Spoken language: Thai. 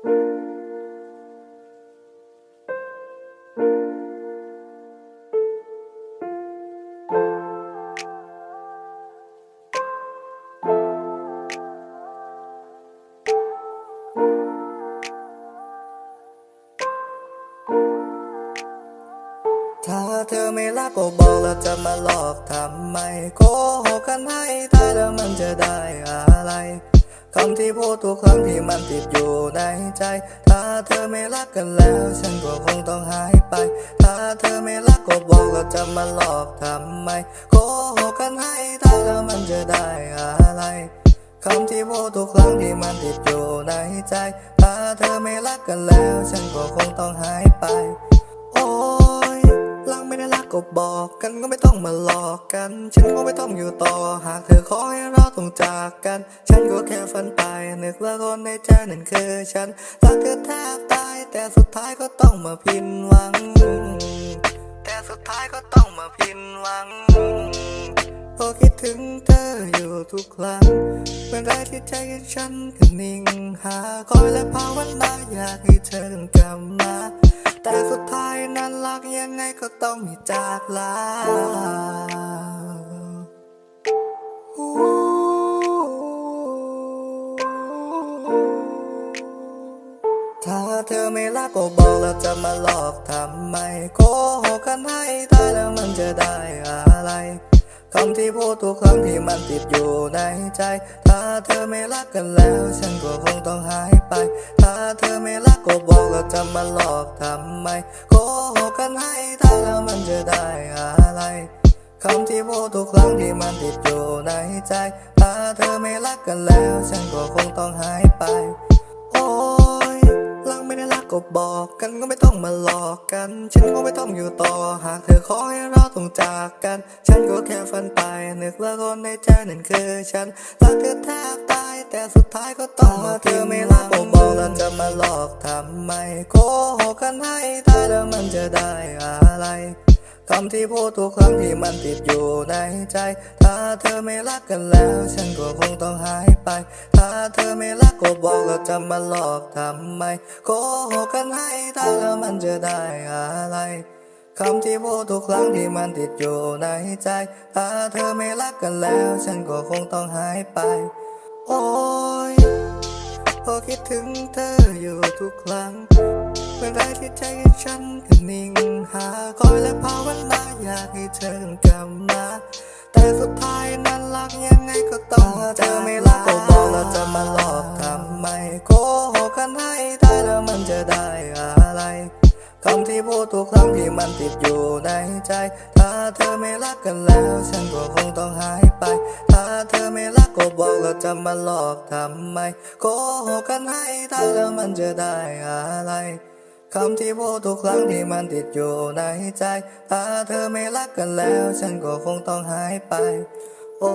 ถ้าเธอไม่รักก็บอกแล้วจะมาหลอกทำไมโกหกกันให้ตายแล้วมันจะได้อะไร คำที่พูดทุกครั้งที่มันติดอยู่ในใจ ถ้าเธอไม่รักกันแล้ว ฉันก็คงต้องหายไป ถ้าเธอไม่รักก็บอกแล้วจะมาหลอกทำไมโกหกกันให้ตายแล้วมันจะได้อะไรคำที่พูดทุกครั้งที่มันติดอยู่ในใจ ถ้าเธอไม่รักกันแล้ว ฉันก็คงต้องหาย ก็บอกกันก็ไม่ต้องมาหลอกกัน ฉันก็ไม่ต้องอยู่ต่อ หากเธอขอให้เราต้องจากกัน ฉันก็แค่ฝันไป นึกว่าคนในใจนั่นคือฉันรักเธอแทบตาย แต่สุดท้ายก็ต้องมาผิดหวัง แต่สุดท้ายก็ต้องมาผิดหวังพอคิดถึงเธออยู่ทุกครั้งเมื่อไรที่ใจของฉันก็นิ่งหาคอยและภาวนาอยากให้เธอกลับมา แต่สุดท้ายนั้นรักยังไงก็ต้องมีจากลาถ้าเธอไม่รักก็บอกแล้วจะมาหลอกทำไมโกหกกันให้ตายแล้วมันจะได้อะไร คำที่พูดทุกครั้งที่มันติดอยู่ในใจ ถ้าเธอไม่รักกันแล้ว ฉันก็คงต้องหายไป ถ้าเธอไม่รักก็บอกแล้วจะมาหลอกทำไมโกหกกันให้ตาแล้วมันจะได้อะไรคำที่พูดทุกครั้งที่มันติดอยู่ในใจ ถ้าเธอไม่รักกันแล้ว ฉันก็คงต้องหายไป โอ้ ไม่ได้รักก็บอกกันก็ไม่ต้องมาหลอกกัน ฉันก็ไม่ต้องอยู่ต่อหากเธอขอให้เราต้องจากกัน ฉันก็แค่ฝันไปนึกว่าคนในใจนั่นคือฉันรักเธอแทบตายแต่สุดท้ายก็ต้องมาเธอไม่รักก็บอกแล้วจะมาหลอกทำไมโกหกกันให้ตายแล้วมันจะได้อะไร คำที่พูดทุกครั้งที่มันติดอยู่ในใจ ถ้าเธอไม่รักกันแล้ว ฉันก็คงต้องหายไป ถ้าเธอไม่รักก็บอกแล้วจะมาหลอกทำไมโกหกกันให้ตายแล้วมันจะได้อะไรคำที่พูดทุกครั้งที่มันติดอยู่ในใจ ถ้าเธอไม่รักกันแล้ว ฉันก็คงต้องหายไป โอ้ยพอคิดถึงเธออยู่ทุกครั้ง เมื่อไรที่ใจของฉันก็นิ่งหาคอยและภาวนาอยากให้เธอกลับมา แต่สุดท้ายนั้นรักยังไงก็ต้องเธอไม่รักก็บอกแล้วจะมาหลอกทำไมโกหกกันให้ตายแล้วมันจะได้อะไรคำที่พูดทุกครั้งที่มันติดอยู่ในใจ ถ้าเธอไม่รักกันแล้ว ฉันก็คงต้องหายไป ถ้าเธอไม่รักก็บอกแล้วจะมาหลอกทำไมโกหกกันให้ตายแล้วมันจะได้อะไร คำที่พูดทุกครั้งที่มันติดอยู่ในใจ ถ้าเธอไม่รักกันแล้ว ฉันก็คงต้องหายไป โอ้